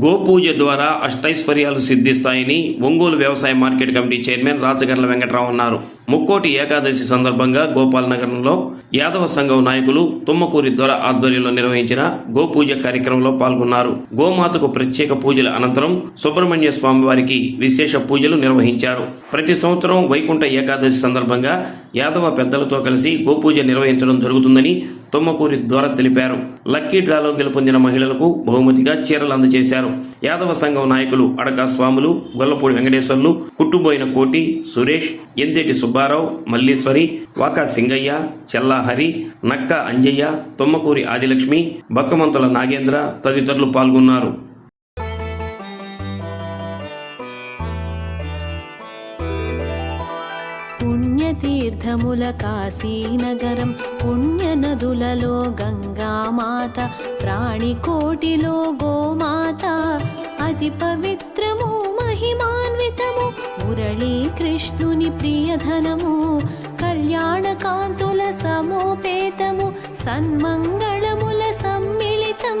గోపూజ ద్వారా అష్టైశ్వర్యాలు సిద్ధిస్తాయని ఒంగోలు వ్యవసాయ market committee chairman Rachagarla Venkatrao అన్నారు. ముక్కోటి ఏకాదశి సందర్భంగా గోపాల్ నగరంలో యాదవ సంఘం నాయకులు తుమ్మకూరి దొర ఆధ్వర్యంలో నిర్వహించిన గోపూజ కార్యక్రమంలో పాల్గొన్నారు. గోమాతకు ప్రత్యేక పూజల అనంతరం సుబ్రహ్మణ్య స్వామి వారికి విశేష పూజలు నిర్వహించారు. ప్రతి సంవత్సరం వైకుంఠ ఏకాదశి సందర్భంగా యాదవ పెద్దలతో కలిసి గోపూజ నిర్వహించడం జరుగుతుందని తుమ్మకూరి ద్వారా తెలిపారు. లక్కీ డ్రాలో గెలుపొందిన మహిళలకు బహుమతిగా చీరలు అందజేశారు. యాదవ సంఘం నాయకులు అడకా స్వాములు గొల్లపూడి వెంకటేశ్వర్లు కుట్టుబోయిన కోటి సురేష్ ఎందేటి సుబ్బారావు మల్లీశ్వరి వాకా సింగయ్య చెల్లాహరి నక్క అంజయ్య తుమ్మకూరి ఆదిలక్ష్మి బక్కమంతుల నాగేంద్ర తదితరులు పాల్గొన్నారు. నగరముల కాశీనగరం పుణ్యనదులలో గంగామాత ప్రాణికోటిలో గోమాత అతి పవిత్రము మహిమాన్వితము మురళీ కృష్ణుని ప్రియధనము కళ్యాణకాంతుల సమోపేతము సన్మంగళముల సమ్మిళితం.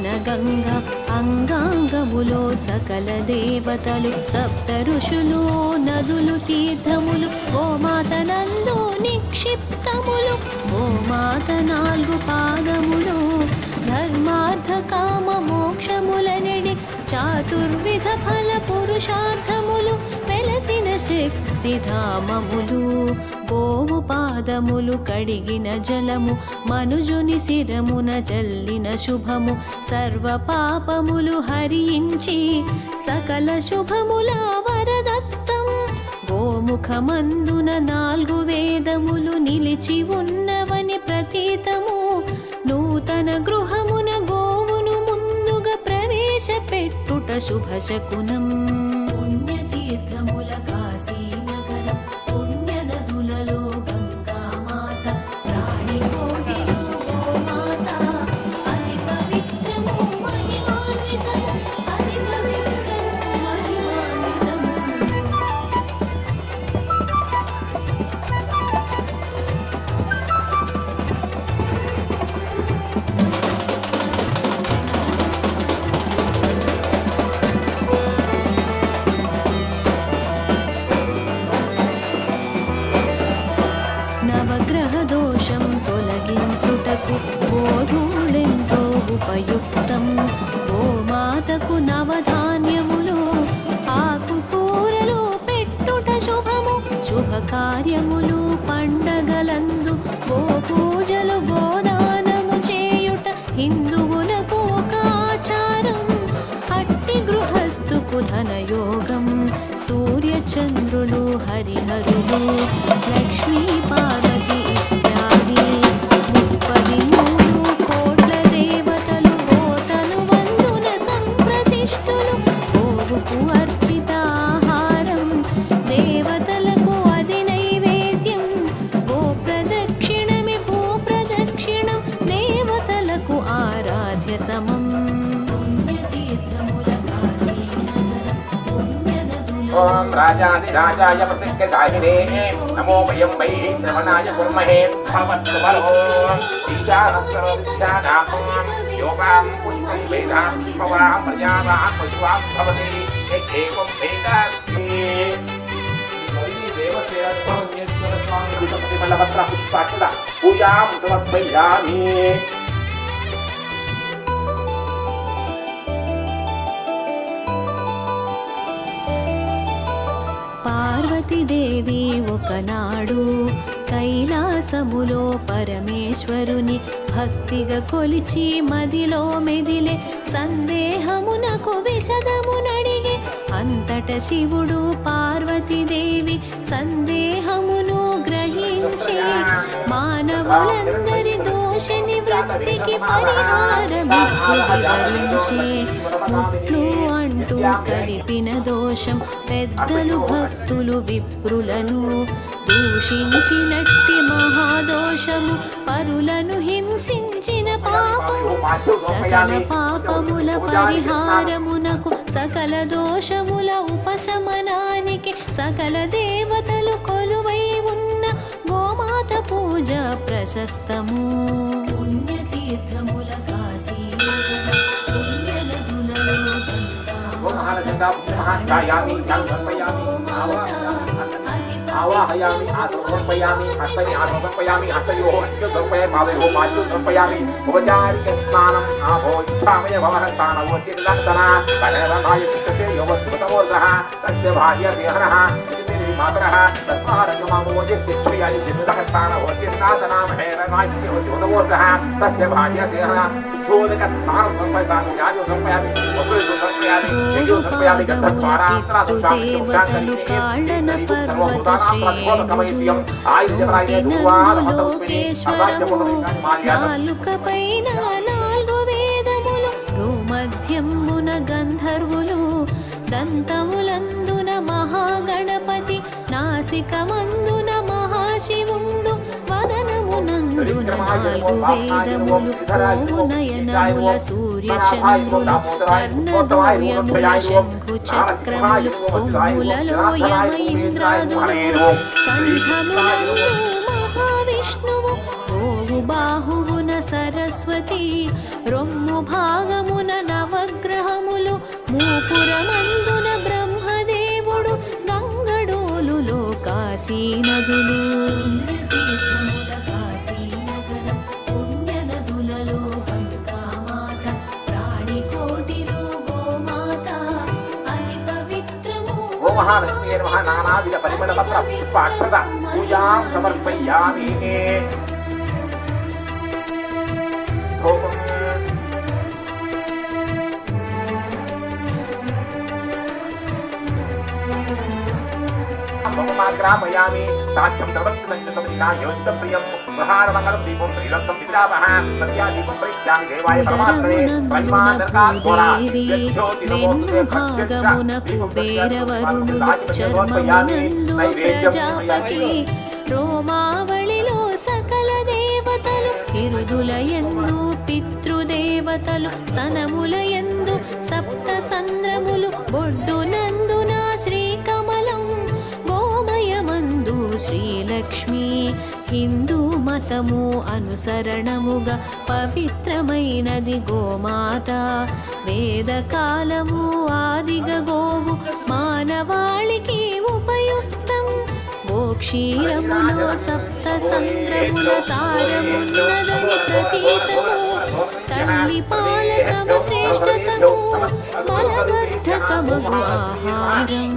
గంగ అంగాంగములో సకల దేవతలు సప్త ఋషులు నదులు తీర్థములు గోమాత నందు నిక్షిప్తములు గోమాత నాలుగు పాదములు ధర్మార్థ కామ మోక్షములనడి చాతుర్విధ ఫల పురుషార్థములు వెలసిన శక్తి ధామములు పాదములు కడిగిన జలము మనుజుని శిరమున జల్లిన శుభము సర్వ పాపములు హరించి సకల శుభముల వరదత్తం. గోముఖమందున నాలుగు వేదములు నిలిచి ఉన్నవని ప్రతీతము నూతన గృహమున గోవును ముందుగా ప్రవేశపెట్టుట శుభశకునం. పుణ్యతీర్థముల నవగ్రహ దోషం తొలగించుటకు గోధూళెంతో ఉపయుక్తం. గోమాతకు నవధాన్యములు ఆకుకూరలు పెట్టుట శుభము. శుభకార్యములు పండగలందు పూజలు గోదానము చేయుట. హిందువులకు ఒక ఆచారం అట్టి గృహస్థుకు ధనయోగం. సూర్యచంద్రులు హరిహరులు లక్ష్మీపాద పుణ్యనదుల ఓం రాజాదిరాజాయ ప్రతిజ్ఞాయినే నమో వయం వై శ్రవణాయ కుర్మహే భవస్తు బలో ఈశానస్సర్వవిద్యానాం యోగాం పుష్పం వేద భవా ప్రజావా పశువా భవతి ఏకం వేద దేవసేన స్వామి పుష్పాక్షుల పూజాం సమర్పయామి సతీదేవి ఒకనాడు కైలాసములో పరమేశ్వరుని భక్తిగా కొలిచి మదిలో మెదిలే సందేహమునకు విషదమునడిగి అంతట శివుడు పార్వతీదేవి సందేహమును గ్రహించి మానవులందరి దోష నివృత్తికి పరిహారమిచ్చు ముట్లు కలిపిన దోషం పెద్దలు భక్తులు విప్రులను. దూషించినట్టి మహాదోషము పరులను హింసించిన పాపము. సకల పాపముల పరిహారమునకు సకల దోషముల ఉపశమనానికి సకల దేవతలు కొలువై ఉన్న గోమాత పూజ ప్రశస్తము. పుణ్యతీర్థముల महाकायामि तं समर्पयामि आवाहयामि आसमर्पयामि हस्तनि आसमर्पयामि हस्तयोः अष्टो समर्पय पादयोः पादौ समर्पयामि औपचारिकस्नानम् आभोष्ठामय तदेव भाय योगस्मृतमोर्गः तस्य भार्यदेहनः యోగ సుతమోర్గః తస్య భార్య దేహనః చిత్తేవి మాతరః తస్మారంగమామోజే శిక్షయాని చిత్తక స్థానవో చిన్నాతనా మహేరనాయ యోగమోర్గః తస్య భార్య దేహనః శోధక స్నానం సమర్పయామి యాజో సమర్పయామి వసులు సమర్పయామి యజ్ఞో సమర్పయామి గంధద్వారాంతర దేవతలు కాళ్ళన పర్వత శ్రేణులు లోకేశ్వరము నాలుక పైన నాలుగు వేదములు భూమధ్యమున గంధర్వులు దంతములందున మహాగణపతి. నాసికమందున మహాశివుండు. వదనమునందున నాలుగు వేదములు. ఓము నయనముల సూర్య చంద్రులు కర్ణద్వయముల శంఖు చక్రములు కొమ్ములలో యమ ఇంద్రాదులు మహావిష్ణువు. ఓవు బాహువున సరస్వతి. రొమ్ము భాగమున నవగ్రహములు. మూపురమందు పవిత్రము ఓ మహాలక్ష్మీ నమః. నానావిధ పరిమళ పత్ర పుష్పాక్షత పూజాం సమర్పయామి. గ్రామయామి సాక్ష్యం సర్వస్వంతమినా యోజితప్రియం ప్రహారమంగళం దీపం శ్రీలంకం విద్రావహ సత్యాదీపం ప్రేక్షామి దేవాయ పరమాత్మనే ప్రజాపతి రోమావళిలో సకల దేవతలు ఇరుదుల ఎందు పితృదేవతలు స్తనముల ఎందు సప్త సంద్రములు హిందూ మతము అనుసరణముగా పవిత్రమైనది గోమాత. వేదకాలము ఆదిగ గోవు మానవాళికి ఉపయుక్తం. గోక్షీరములో సప్త సంద్రముల సారమున్నదని ప్రతీతము. తల్లి పాల సమశ్రేష్టతను బలవర్ధకమగు ఆహారం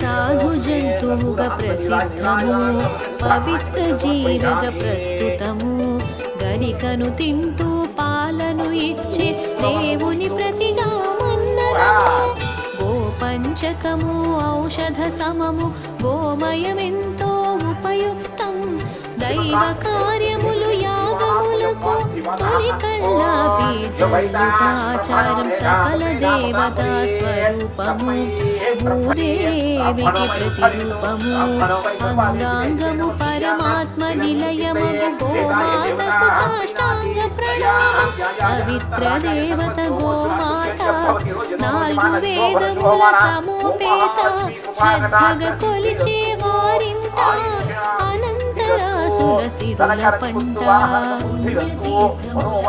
సాధు జంతువుగా ప్రసిద్ధము పవిత్ర జీవగా ప్రస్తుతము. గరికను తింటూ పాలను ఇచ్చి దేవుని ప్రతిగా గోపంచకము ఔషధ సమము గోమయమెంతో ఉపయుక్తం. దైవ కార్యములు యాగములకు తొలి కళ్ళాపి జల్లుటాచారం సకల దేవతా స్వరూపము. భూదేవికి ప్రతిరూపము అంగాంగము పరమాత్మ నిలయము గోమాతకు సాష్టాంగ ప్రణామం పవిత్ర దేవత గోమాత నాలుగు వేదముల సమోపేత శ్రద్ధగా కొలిచే వారింత అనంతరాసుల సిరుల పంట పుణ్యతీర్థముల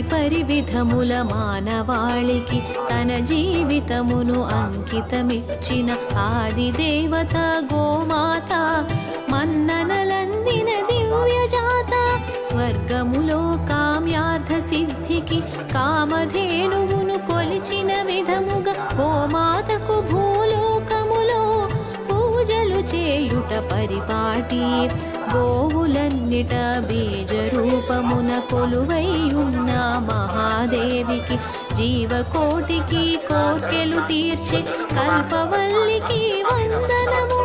పరివిధముల మానవాళికి తన జీవితమును అంకితమిచ్చిన ఆది దేవత గోమాత మన్ననలందిన దివ్యజాత స్వర్గములో కామ్యార్థ సిద్ధికి కామధేను గోవులన్నిట బీజ రూపమున కొలువై ఉన్న మహాదేవికి జీవకోటికి కోర్కెలు తీర్చే కల్పవల్లికి వందనము.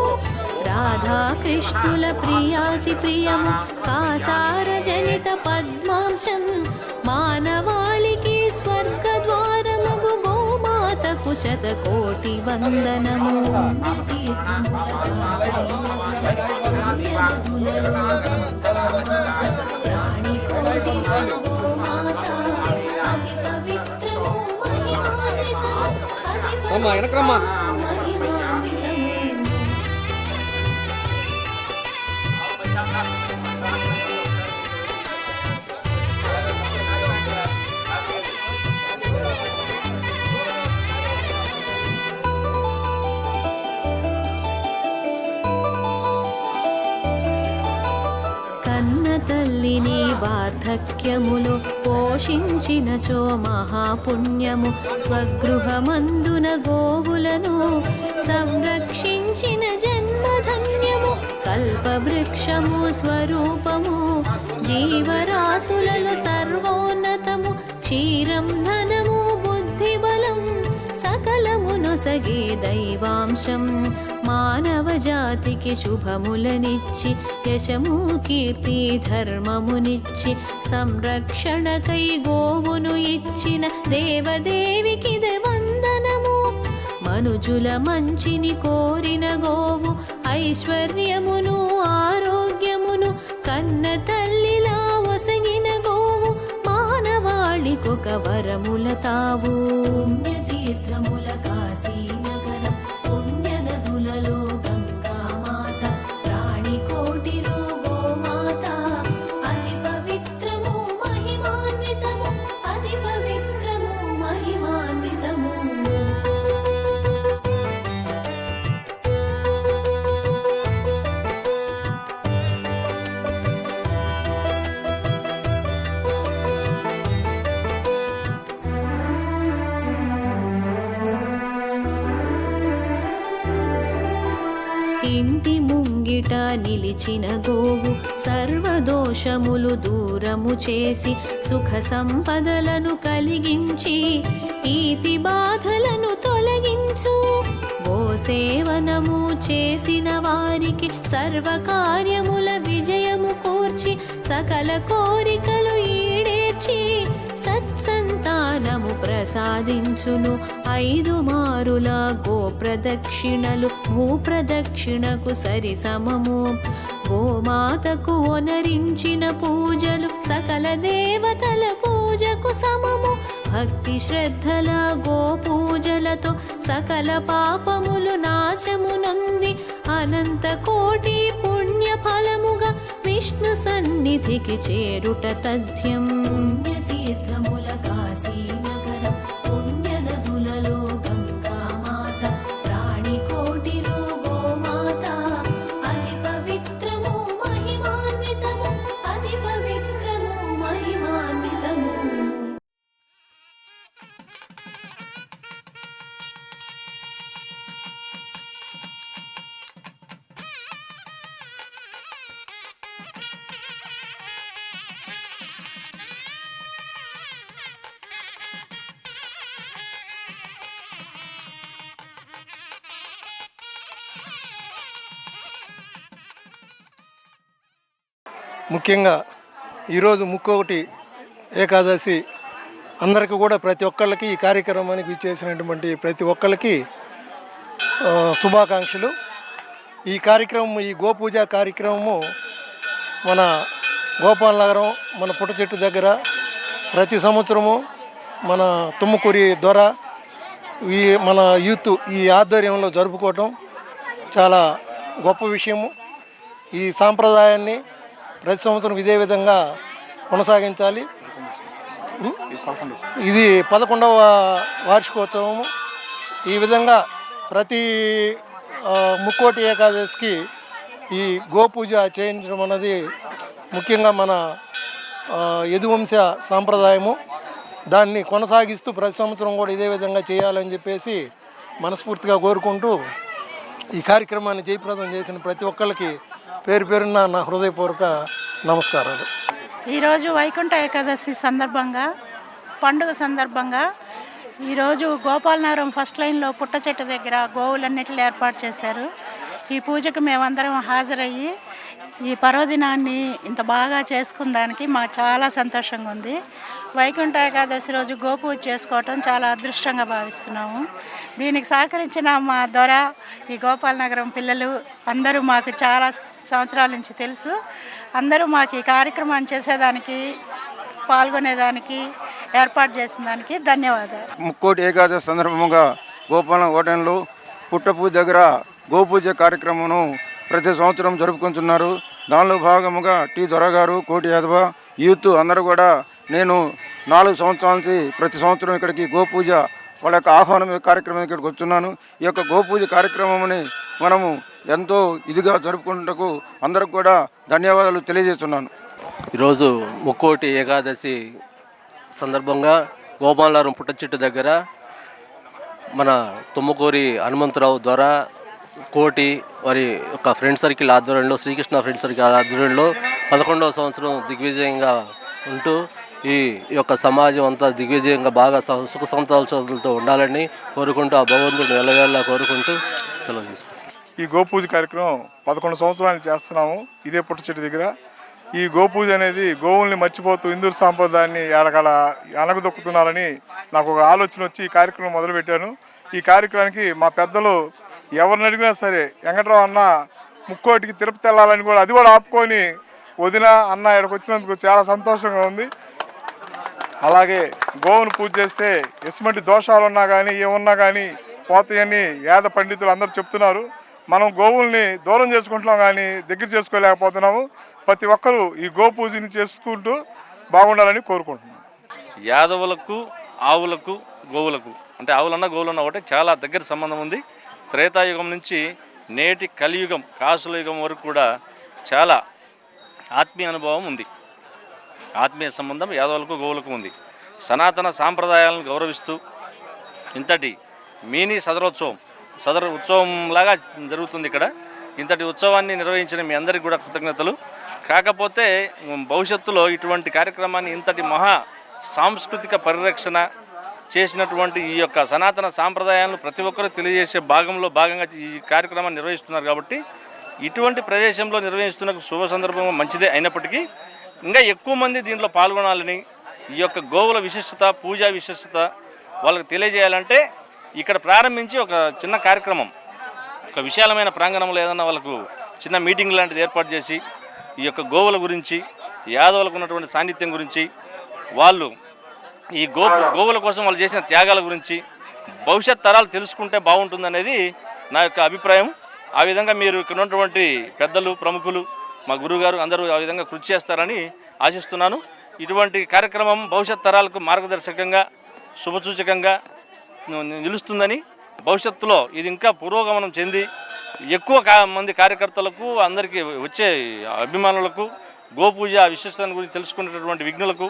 రాధాకృష్ణుల ప్రియాతి ప్రియము కాసార జనిత పద్మాంశం మానవాళికి స్వర్గద్వారమగు గోమాతకు శతకోటి వందనము. అమ్మా వెనకరమ్మా. వార్ధక్యములు పోషించినచో మహాపుణ్యము స్వగృహమందున గోవులను సంరక్షించిన జన్మధన్యము కల్పవృక్షము స్వరూపము జీవరాశులలో సర్వోన్నతము క్షీరం ధనము బుద్ధిబలం సకలమునొసగే దైవాంశం. మానవ జాతికి శుభములనిచ్చి యశము కీర్తి ధర్మమునిచ్చి సంరక్షణకై గోవును ఇచ్చిన దేవదేవికి వందనము. మనుజుల మంచిని కోరిన గోవు ఐశ్వర్యమును ఆరోగ్యమును కన్న తల్లిలా ఒసగిన గోవు మానవాళికొక వరముల తావు. తీర్థముల కాశీ ఎదుట నిలిచిన గోవు సర్వదోషములు దూరము చేసి సుఖ సంపదలను కలిగించి ఈతి బాధలను తొలగించు. గోసేవనము చేసిన వారికి సర్వకార్యముల విజయము కూర్చి సకల కోరికలు ఈడేర్చి సత్సంతానము ప్రసాదించును. ఐదు మారుల గోప్రదక్షిణలు భూప్రదక్షిణకు సరి సమము. గోమాతకు ఒనరించిన పూజలు సకల దేవతల పూజకు సమము. భక్తి శ్రద్ధల గోపూజలతో సకల పాపములు నాశమునంది అనంత కోటి పుణ్య ఫలముగా విష్ణు సన్నిధికి చేరుట తథ్యం. పుణ్యతీర్థము ముఖ్యంగా ఈరోజు ముక్కొకటి ఏకాదశి అందరికీ కూడా ప్రతి ఒక్కళ్ళకి ఈ కార్యక్రమానికి ఇచ్చేసినటువంటి ప్రతి ఒక్కళ్ళకి శుభాకాంక్షలు. ఈ కార్యక్రమం ఈ గోపూజ కార్యక్రమము మన గోపాల్ నగరం మన పుట్ట చెట్టు దగ్గర ప్రతి సంవత్సరము మన తుమ్మకూరి దొర ఈ మన యూత్ ఈ ఆధ్వర్యంలో జరుపుకోవటం చాలా గొప్ప విషయము. ఈ సాంప్రదాయాన్ని ప్రతి సంవత్సరం ఇదే విధంగా కొనసాగించాలి. ఇది పదకొండవ వార్షికోత్సవము. ఈ విధంగా ప్రతి ముక్కోటి ఏకాదశికి ఈ గోపూజ చేయించడం అన్నది ముఖ్యంగా మన యదువంశ సాంప్రదాయము. దాన్ని కొనసాగిస్తూ ప్రతి సంవత్సరం కూడా ఇదే విధంగా చేయాలని చెప్పేసి మనస్ఫూర్తిగా కోరుకుంటూ ఈ కార్యక్రమాన్ని జయప్రదం చేసిన ప్రతి ఒక్కరికి పేరు పేరున నా హృదయపూర్వక నమస్కారాలు. ఈరోజు వైకుంఠ ఏకాదశి సందర్భంగా పండుగ సందర్భంగా ఈరోజు గోపాలనగరం ఫస్ట్ లైన్లో పుట్ట చెట్టు దగ్గర గోవులన్నిటిని ఏర్పాటు చేశారు. ఈ పూజకు మేమందరం హాజరయ్యి ఈ పర్వదినాన్ని ఇంత బాగా చేసుకున్న దానికి మాకు చాలా సంతోషంగా ఉంది. వైకుంఠ ఏకాదశి రోజు గోపూజ చేసుకోవటం చాలా అదృష్టంగా భావిస్తున్నాము. దీనికి సహకరించిన మా దొర ఈ గోపాలనగరం పిల్లలు అందరూ మాకు చాలా సంవత్సరాల నుంచి తెలుసు. అందరూ మాకు ఈ కార్యక్రమాన్ని చేసేదానికి పాల్గొనేదానికి ఏర్పాటు చేసిన దానికి ధన్యవాదాలు. ముక్కోటి ఏకాదశి సందర్భంగా గోపాల హోటల్లో పుట్టపూజ దగ్గర గోపూజ కార్యక్రమం ప్రతి సంవత్సరం జరుపుకుంటున్నారు. దానిలో భాగముగా టి దొరగారు కోటి యాదవ యూత్ అందరూ కూడా నేను నాలుగు సంవత్సరాల నుంచి ప్రతి సంవత్సరం ఇక్కడికి గోపూజ వాళ్ళ యొక్క ఆహ్వానం కార్యక్రమం ఇక్కడికి వచ్చున్నాను ఈ యొక్క గోపూజ కార్యక్రమంని మనము ఎంతో ఇదిగా జరుపుకుంటకు అందరికి కూడా ధన్యవాదాలు తెలియజేస్తున్నాను. ఈరోజు ముక్కోటి ఏకాదశి సందర్భంగా గోపాలవరం పుట్ట చెట్టు దగ్గర మన తుమ్మకూరి హనుమంతరావు ద్వారా కోటి వారి యొక్క ఫ్రెండ్ సర్కిల్ ఆధ్వర్యంలో శ్రీకృష్ణ ఫ్రెండ్ సర్కిల్ ఆధ్వర్యంలో పదకొండవ సంవత్సరం దిగ్విజయంగా ఉంటూ ఈ యొక్క సమాజం అంతా దిగ్విజయంగా బాగా సుఖ సంతోషాలతో ఉండాలని కోరుకుంటూ ఆ భగవంతుడు నెలవేళ్ళ కోరుకుంటూ సెలవు తీసుకుంటాం ఈ గోపూజ కార్యక్రమం పదకొండు సంవత్సరాలు చేస్తున్నాము. ఇదే పుట్ట చెట్టు దగ్గర. ఈ గోపూజ అనేది గోవుల్ని మర్చిపోతూ హిందూ సాంప్రదాయాన్ని ఎడగల అనగదొక్కుతున్నారని నాకు ఒక ఆలోచన వచ్చి ఈ కార్యక్రమం మొదలుపెట్టాను. ఈ కార్యక్రమానికి మా పెద్దలు ఎవరిని అడిగినా సరే వెంకట్రావు అన్న ముక్కోటికి తిరుపతి వెళ్ళాలని కూడా అది కూడా ఆపుకొని వదిన అన్న ఇక్కడికి వచ్చినందుకు చాలా సంతోషంగా ఉంది. అలాగే గోవును పూజ చేస్తే ఎటువంటి దోషాలు ఉన్నా కానీ ఏమున్నా కానీ పోతాయని వేద పండితులు అందరూ చెప్తున్నారు. మనం గోవుల్ని దూరం చేసుకుంటున్నాం కానీ దగ్గర చేసుకోలేకపోతున్నాము. ప్రతి ఒక్కరూ ఈ గో పూజని చేసుకుంటూ బాగుండాలని కోరుకుంటున్నాం. యాదవులకు ఆవులకు గోవులకు అంటే ఆవులన్నా గోవులన్నా ఒకటే చాలా దగ్గర సంబంధం ఉంది. త్రేతాయుగం నుంచి నేటి కలియుగం కాసుల యుగం వరకు కూడా చాలా ఆత్మీయ అనుభవం ఉంది. ఆత్మీయ సంబంధం యాదవులకు గోవులకు ఉంది. సనాతన సాంప్రదాయాలను గౌరవిస్తూ ఇంతటి మినీ సదరోత్సవం సదర ఉత్సవం లాగా జరుగుతుంది ఇక్కడ. ఇంతటి ఉత్సవాన్ని నిర్వహించిన మీ అందరికీ కూడా కృతజ్ఞతలు. కాకపోతే భవిష్యత్తులో ఇటువంటి కార్యక్రమాన్ని ఇంతటి మహా సాంస్కృతిక పరిరక్షణ చేసినటువంటి ఈ యొక్క సనాతన సాంప్రదాయాలను ప్రతి ఒక్కరూ తెలియజేసే భాగంలో భాగంగా ఈ కార్యక్రమాన్ని నిర్వహిస్తున్నారు కాబట్టి ఇటువంటి ప్రదేశంలో నిర్వహిస్తున్న శుభ సందర్భం మంచిదే అయినప్పటికీ ఇంకా ఎక్కువ మంది దీంట్లో పాల్గొనాలని ఈ యొక్క గోవుల విశిష్టత పూజా విశిష్టత వాళ్ళకి తెలియజేయాలంటే ఇక్కడ ప్రారంభించి ఒక చిన్న కార్యక్రమం ఒక విశాలమైన ప్రాంగణంలో ఏదన్నా వాళ్ళకు చిన్న మీటింగ్ లాంటిది ఏర్పాటు చేసి ఈ యొక్క గోవుల గురించి యాదవులకు ఉన్నటువంటి సాన్నిధ్యం గురించి వాళ్ళు ఈ గో గోవుల కోసం వాళ్ళు చేసిన త్యాగాల గురించి భవిష్యత్ తరాలు తెలుసుకుంటే బాగుంటుందనేది నా యొక్క అభిప్రాయం. ఆ విధంగా మీరు ఇక్కడ ఉన్నటువంటి పెద్దలు ప్రముఖులు మా గురువుగారు అందరూ ఆ విధంగా కృషి చేస్తారని ఆశిస్తున్నాను. ఇటువంటి కార్యక్రమం భవిష్యత్ తరాలకు మార్గదర్శకంగా శుభసూచకంగా నిలుస్తుందని భవిష్యత్తులో ఇది ఇంకా పురోగమనం చెంది ఎక్కువ కా మంది కార్యకర్తలకు అందరికీ వచ్చే అభిమానులకు గోపూజ విశిష్టత గురించి తెలుసుకునేటటువంటి విఘ్నులకు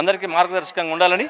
అందరికీ మార్గదర్శకంగా ఉండాలని